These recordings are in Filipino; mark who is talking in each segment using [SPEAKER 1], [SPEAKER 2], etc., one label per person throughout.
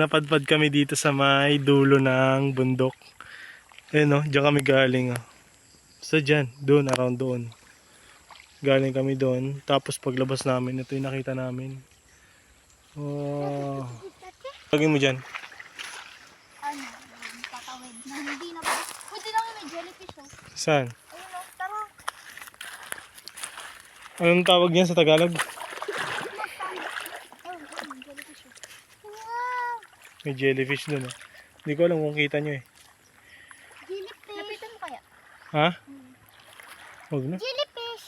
[SPEAKER 1] napadpad kami dito sa may dulo ng bundok. Ayun no, diyan kami galing. Oh. Sa dyan, doon, around doon. Galing kami doon. Tapos paglabas namin, ito yung nakita namin. Oh. Lagay mo dyan.
[SPEAKER 2] Ano, tatawid na hindi na? Pwede lang yung may jellyfish oh.
[SPEAKER 1] Saan?
[SPEAKER 2] Ayun oh, tara.
[SPEAKER 1] Anong tawag niyan sa Tagalog?
[SPEAKER 2] Ayun, ayun, jellyfish oh. Wow!
[SPEAKER 1] May jellyfish doon. Oh. Hindi ko alam kung kita nyo eh.
[SPEAKER 2] Jellyfish. Lapitan mo kaya?
[SPEAKER 1] Ha? Huwag na.
[SPEAKER 2] Jellyfish!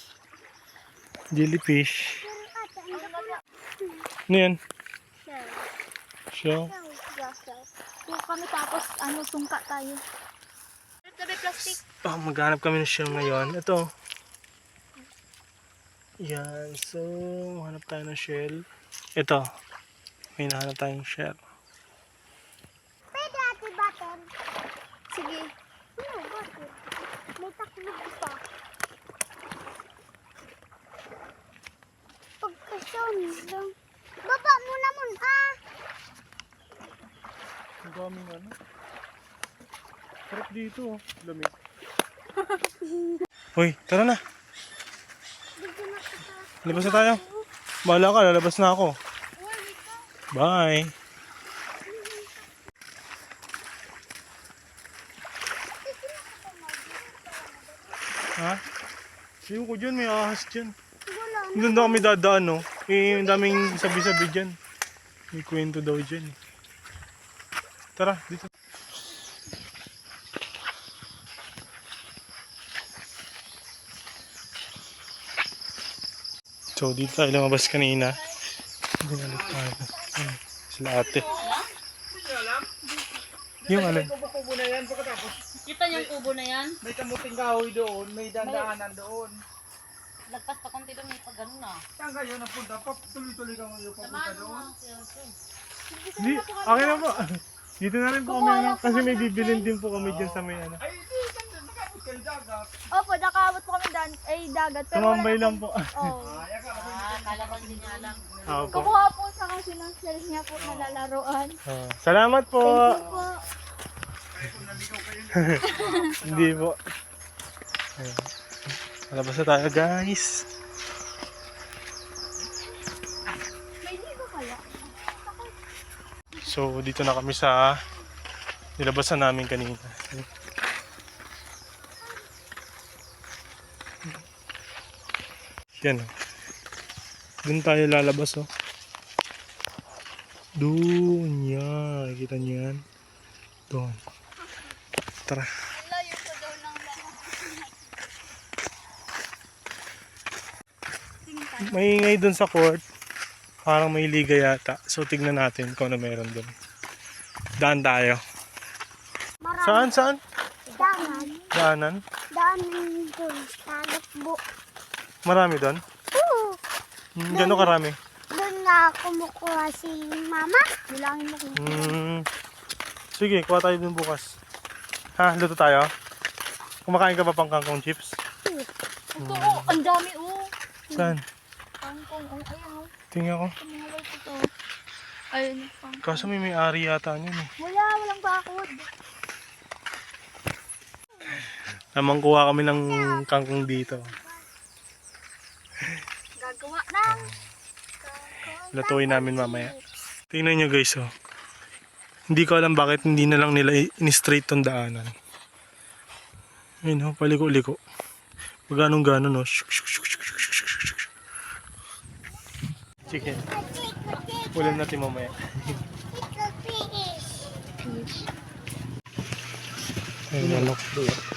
[SPEAKER 1] Jellyfish.
[SPEAKER 2] Ano
[SPEAKER 1] yan?
[SPEAKER 2] Shell.
[SPEAKER 1] Shell.
[SPEAKER 2] Kung kami tapos, ano, sungka tayo. Tabi plastic.
[SPEAKER 1] Oh, maghanap kami ng shell ngayon. Ito. Yan. So, hanap tayo ng shell. Ito. May nahanap tayong shell.
[SPEAKER 2] Pwede ate button. Sige. Ano, button? May taklog pa. Pagkasyon lang. Baba mo naman, ah!
[SPEAKER 1] Ang daming ano. Sarap dito. oh. Lamig. Hoy, tara na. Labas na tayo. Bahala ka, lalabas na ako. Bye. Ha? Siyo ko dyan, may ahas dyan. Doon daw kami dadaan, no? Eh, ang daming sabi-sabi dyan. May kwento daw dyan. eh. Tara, dito. So, dito tayo lumabas kanina. Binalik tayo. Sila ate. Yung ano?
[SPEAKER 3] Kubo-kubo na yan pagkatapos
[SPEAKER 4] Kita niyang kubo na yan.
[SPEAKER 3] may kamuting kahoy doon, may dandaanan doon.
[SPEAKER 4] Lagpas pa konti doon, may pag ganun na.
[SPEAKER 3] Saan kayo napunta? Pa, tuloy-tuloy ka ngayon papunta doon.
[SPEAKER 4] nga si Elsie.
[SPEAKER 1] Di, akin na po. Dito na rin po kami. ano, Kasi may bibilin din po kami dyan sa may ano.
[SPEAKER 3] Ay, di, saan nakapot kayo dagat?
[SPEAKER 2] Opo, nakaabot po kami dan ay dagat. Pero
[SPEAKER 1] Tumambay lang po.
[SPEAKER 2] Oh.
[SPEAKER 3] Ko
[SPEAKER 4] Ah, kala ko hindi niya alam.
[SPEAKER 1] Ako po.
[SPEAKER 2] Kumuha po sa kasi ng shells niya po na lalaroan.
[SPEAKER 1] Ah, salamat po.
[SPEAKER 2] Po.
[SPEAKER 1] Hindi po. Malabas na tayo guys. So dito na kami sa nilabasan namin kanina. Yan. Doon tayo lalabas oh. Doon yan. Kita niyo yan. Doon. Tara. Maingay doon sa court. Parang may liga yata. So tignan natin kung ano meron doon. Daan tayo.
[SPEAKER 2] Marami.
[SPEAKER 1] Saan? Saan? Daanan?
[SPEAKER 2] Daman doon. Dagat bu.
[SPEAKER 1] Marami doon?
[SPEAKER 2] Oo.
[SPEAKER 1] Hmm, Gano'n karami?
[SPEAKER 2] Doon na kumukuha si mama. Bilangin mo kung
[SPEAKER 1] Hmm. Sige, kuha tayo dun bukas. Ha, luto tayo? Kumakain ka pa pang kangkong chips?
[SPEAKER 2] Ito, oh, ang dami, oh.
[SPEAKER 1] Saan?
[SPEAKER 2] Kangkong, oh, ayun, oh.
[SPEAKER 1] Tingnan ko.
[SPEAKER 2] Tumulay ko to. Ayun, kangkong.
[SPEAKER 1] Kaso may may-ari yata niyan eh.
[SPEAKER 2] Wala, walang bakod.
[SPEAKER 1] Namang kuha kami ng kangkong dito.
[SPEAKER 2] Gagawa ng
[SPEAKER 1] Lutuin namin mamaya. Tingnan nyo guys oh. Hindi ko alam bakit hindi na lang nila in-straight tong daanan. Ayun ho, paliko-liko. Pag ganun ganon no. Chicken. Ulam natin mamaya. Fish. Ayun, manok.
[SPEAKER 2] Ayun.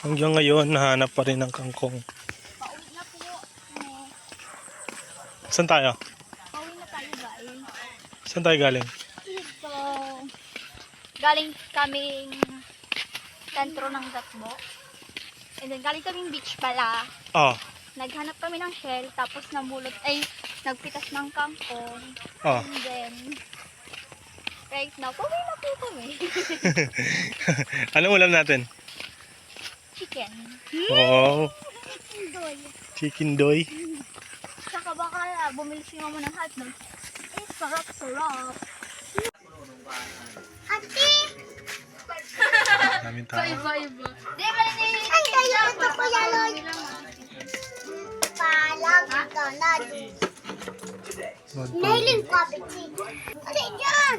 [SPEAKER 1] Hanggang ngayon, nahanap pa rin ng kangkong. Saan tayo?
[SPEAKER 2] Pauwi na tayo, guys.
[SPEAKER 1] Saan tayo galing?
[SPEAKER 2] Dito. Galing kaming sentro ng Gatbo. And then, galing kaming beach pala.
[SPEAKER 1] Oh,
[SPEAKER 2] Naghanap kami ng shell, tapos namulot, ay, nagpitas ng kangkong.
[SPEAKER 1] oh.
[SPEAKER 2] And then, right now, pauwi na po kami.
[SPEAKER 1] Anong ulam natin?
[SPEAKER 2] Chicken.
[SPEAKER 5] Wow.
[SPEAKER 2] Doy.
[SPEAKER 5] Chicken doy.
[SPEAKER 2] Tsaka baka ah, bumili si mama ng hotdog. Eh, sarap-sarap. Ate!
[SPEAKER 5] Daming tao.
[SPEAKER 2] Iba-iba. Di ba ni... Ay, kayo, ito po yan, Palang ito na. Nailing si. Ate, dyan!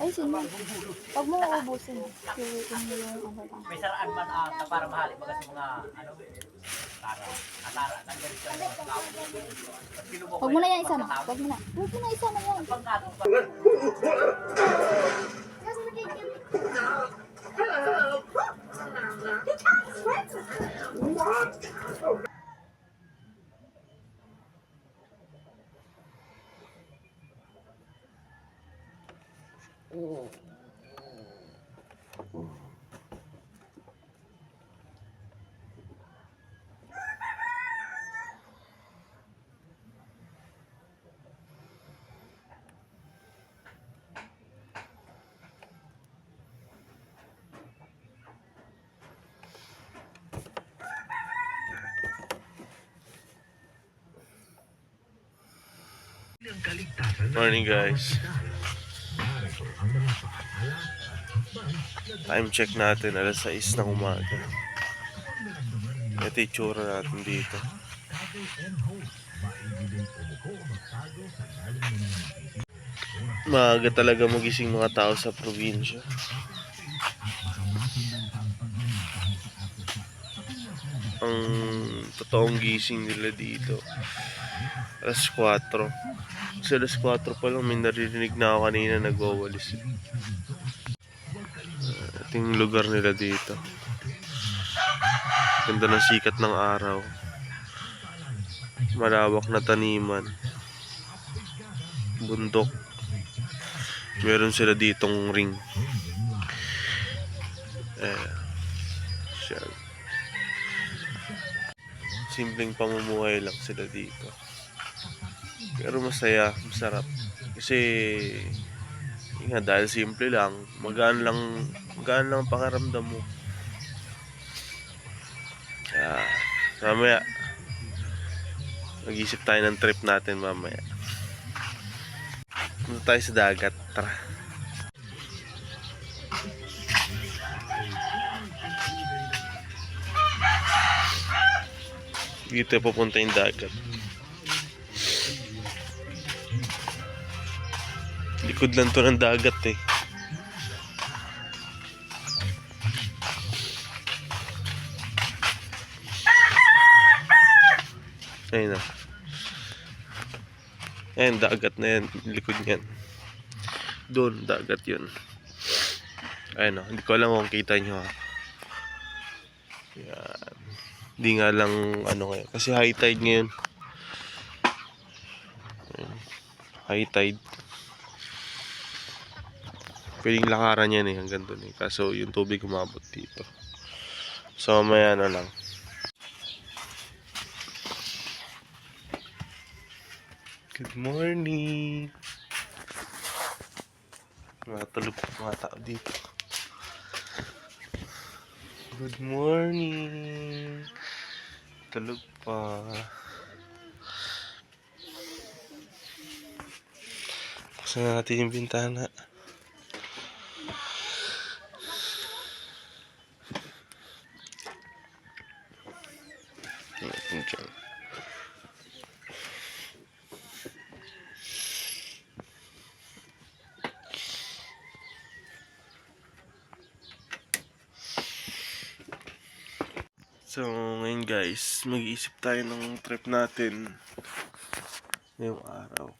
[SPEAKER 2] Ay, sino? Pag mo uubusin, kiwiin mo yung lang.
[SPEAKER 6] May saraan man ata para mahali baga sa mga ano tara atara nandiyan siya mga tao
[SPEAKER 2] Huwag mo na yan isama. Huwag mo na. Huwag mo na isama yan.
[SPEAKER 6] pagkatong pa
[SPEAKER 5] Morning guys. Time check natin, alas 6 ng umaga. Ito yung tsura natin dito. Maaga talaga magising mga tao sa probinsya. Ang totoong gising nila dito. Alas 4. Kasi alas 4 pa lang may naririnig na ako kanina nagwawalis. Uh, ito yung lugar nila dito. Ganda ng sikat ng araw. Malawak na taniman. Bundok. Meron sila ditong ring. Eh, siya. Simpleng pamumuhay lang sila dito. Pero masaya, masarap. Kasi, nga, dahil simple lang, magaan lang, magaan lang ang pakiramdam mo. Kaya, mamaya, mag-isip tayo ng trip natin mamaya. Punta tayo sa dagat, tara. Dito pupunta yung dagat. Likod lang to ng dagat eh. Ayun na. Ayun, dagat na yan. Likod niyan. Doon, dagat yun. Ayun na. Hindi ko alam kung kita nyo ha. Yan. Hindi nga lang ano ngayon. Kasi high tide ngayon. High tide. Pwedeng lakaran yan eh hanggang doon eh. Kaso yung tubig umabot dito. So mamaya na lang. Good morning! Mga tulog mga tao dito. Good morning! Tulog pa. Buksan natin yung bintana. Natin dyan. So, ngayon mag-iisip tayo ng trip natin ngayong araw.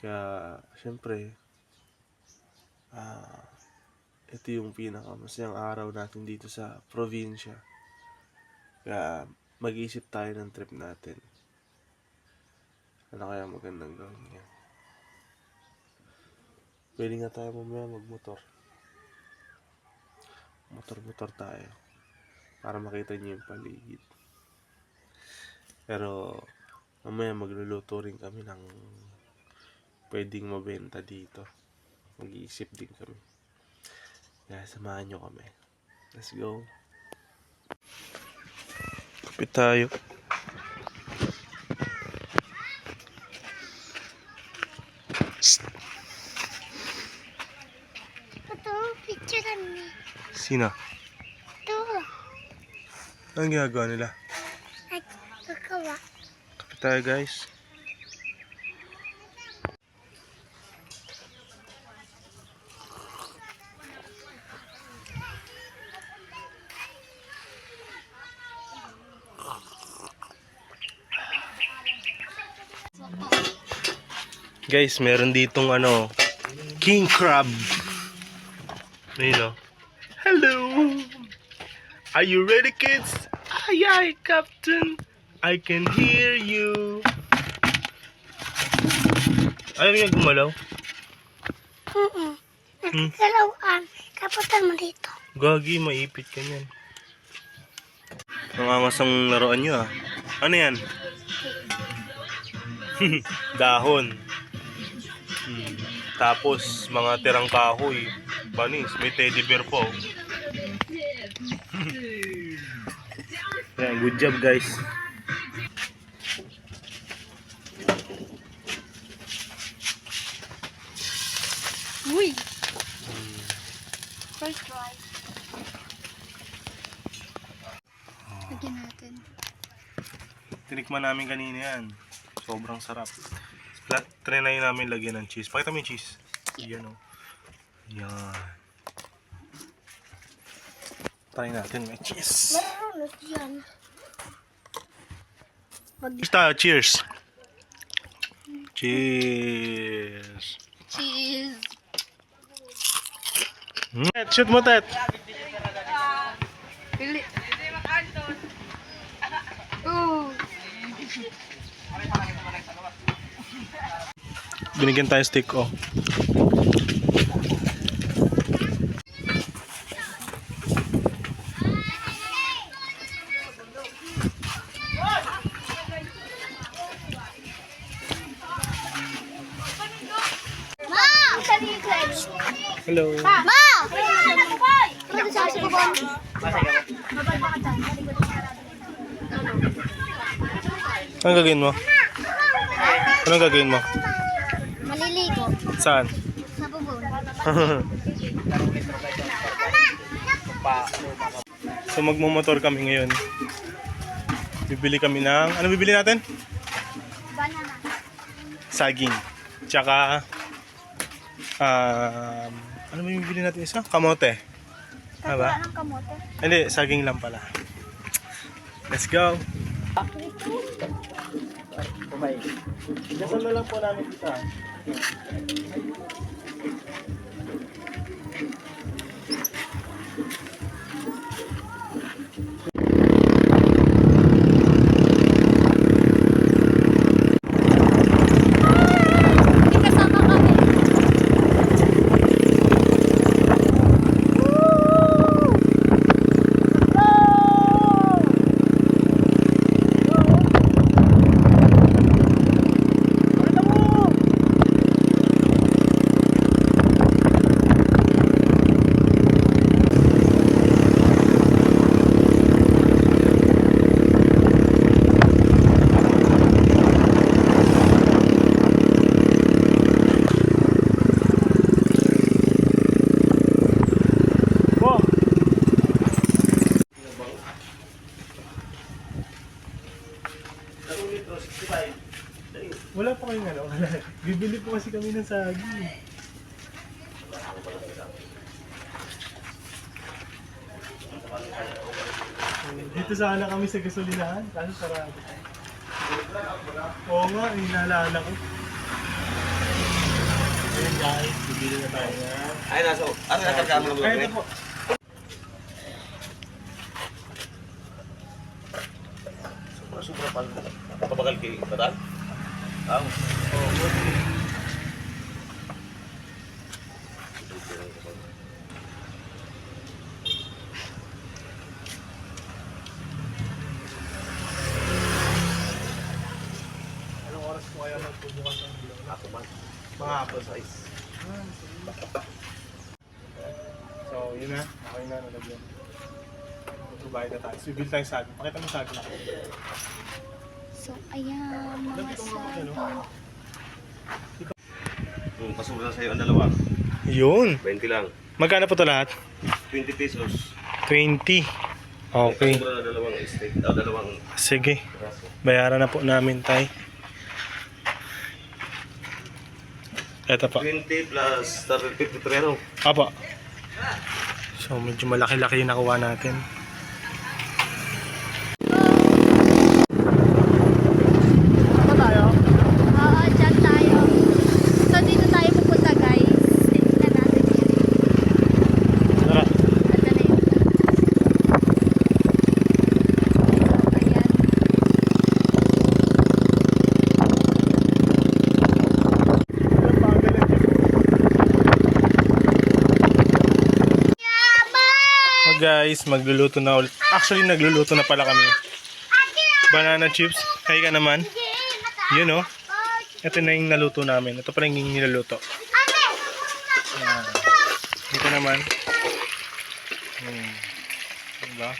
[SPEAKER 5] Kaya, syempre, ah, ito yung pinakamasayang araw natin dito sa probinsya. Kaya, mag-iisip tayo ng trip natin. Ano kaya magandang gawin niya? Pwede nga tayo mamaya magmotor. Motor-motor tayo. Para makita niyo yung paligid. Pero, mamaya magluluto rin kami ng
[SPEAKER 1] pwedeng mabenta dito. Mag-iisip din kami. Kaya samahan nyo kami. Let's go. Kapit tayo.
[SPEAKER 2] Ito, picture ni.
[SPEAKER 1] Sino?
[SPEAKER 2] Ito.
[SPEAKER 1] Anong ginagawa nila?
[SPEAKER 2] Ay,
[SPEAKER 1] tayo guys. Guys, meron ditong ano, king crab. Ayun o. Hello! Are you ready kids? Aye aye, Captain. I can hear you. Ayaw niya gumalaw.
[SPEAKER 2] Oo. Nagkalawan. Kaputan mo dito.
[SPEAKER 1] Gagi, maipit ka niyan. Nangangasang laruan niyo ah. Ano yan? Dahon. Hmm. Tapos, mga tirang kahoy. Panis, may teddy bear po. Yan, good job guys.
[SPEAKER 2] Uy! First try. Lagyan natin.
[SPEAKER 1] Tinikman namin kanina yan. Sobrang sarap. Flat, trinay namin lagyan ng cheese. Pakita mo yung cheese. Yan o. Yan. Try natin may cheese.
[SPEAKER 2] Meron yan.
[SPEAKER 1] Cheers tayo, cheers. Cheers.
[SPEAKER 2] Cheese.
[SPEAKER 1] Mm. Shoot mo, Tet.
[SPEAKER 2] Pili.
[SPEAKER 1] Binigyan tayo stick, oh.
[SPEAKER 2] Ma! Ano?
[SPEAKER 1] Anong gagawin mo? Anong gagawin mo?
[SPEAKER 2] Maliligo.
[SPEAKER 1] Saan?
[SPEAKER 2] Sa bubon.
[SPEAKER 1] so magmumotor kami ngayon. Bibili kami ng... Ano bibili natin?
[SPEAKER 2] Banana.
[SPEAKER 1] Saging. Tsaka... Um, ano yung bibili natin isa? Kamote.
[SPEAKER 2] Wala
[SPEAKER 1] Diba?
[SPEAKER 2] ng kamote.
[SPEAKER 1] Hindi, saging lang pala. Let's go! Dasal na lang po namin dito. Wala pa kayong ano? Wala. Bibili po kasi kami ng saging. Dito sana kami sa gasolinahan, kaso sarado. Oo nga, inaalala ko. Ayun guys, bibili na tayo na.
[SPEAKER 3] Ay, nasa, ano nasa kamo ng
[SPEAKER 1] Ay, ito po.
[SPEAKER 6] Sobra pal. Papagal kay Batal? Ang.
[SPEAKER 1] Anong oras po kaya magpubukas ang ilaw?
[SPEAKER 6] Ako man.
[SPEAKER 3] Mga apple size.
[SPEAKER 1] So, yun na. Okay na, nalagyan. Tubayad na tayo. So, bibil tayong saging. Pakita mo saging.
[SPEAKER 2] So, ayan, mga saging.
[SPEAKER 3] Kung pasura na sa'yo ang dalawa,
[SPEAKER 1] Yun.
[SPEAKER 3] 20 lang.
[SPEAKER 1] Magkano po ito lahat?
[SPEAKER 3] 20 pesos.
[SPEAKER 1] 20. Okay.
[SPEAKER 3] Pasura na dalawang steak. Ah, dalawang
[SPEAKER 1] Sige. Bayaran na po namin tay. Ito pa.
[SPEAKER 3] 20 plus 53 ano?
[SPEAKER 1] Apa. So medyo malaki-laki yung nakuha natin.
[SPEAKER 2] Oo, dyan tayo. So, dito tayo pupunta, guys. Tingnan natin yun.
[SPEAKER 1] Tara.
[SPEAKER 2] Ito na yun. So, ayan.
[SPEAKER 1] Oh guys, magluluto na ulit. Actually, nagluluto na pala kami. Banana chips. Kaya ka naman. Yun oh. Ito na yung naluto namin. Ito pa rin yung niluluto. Ayan. Dito naman. Hmm. Diba?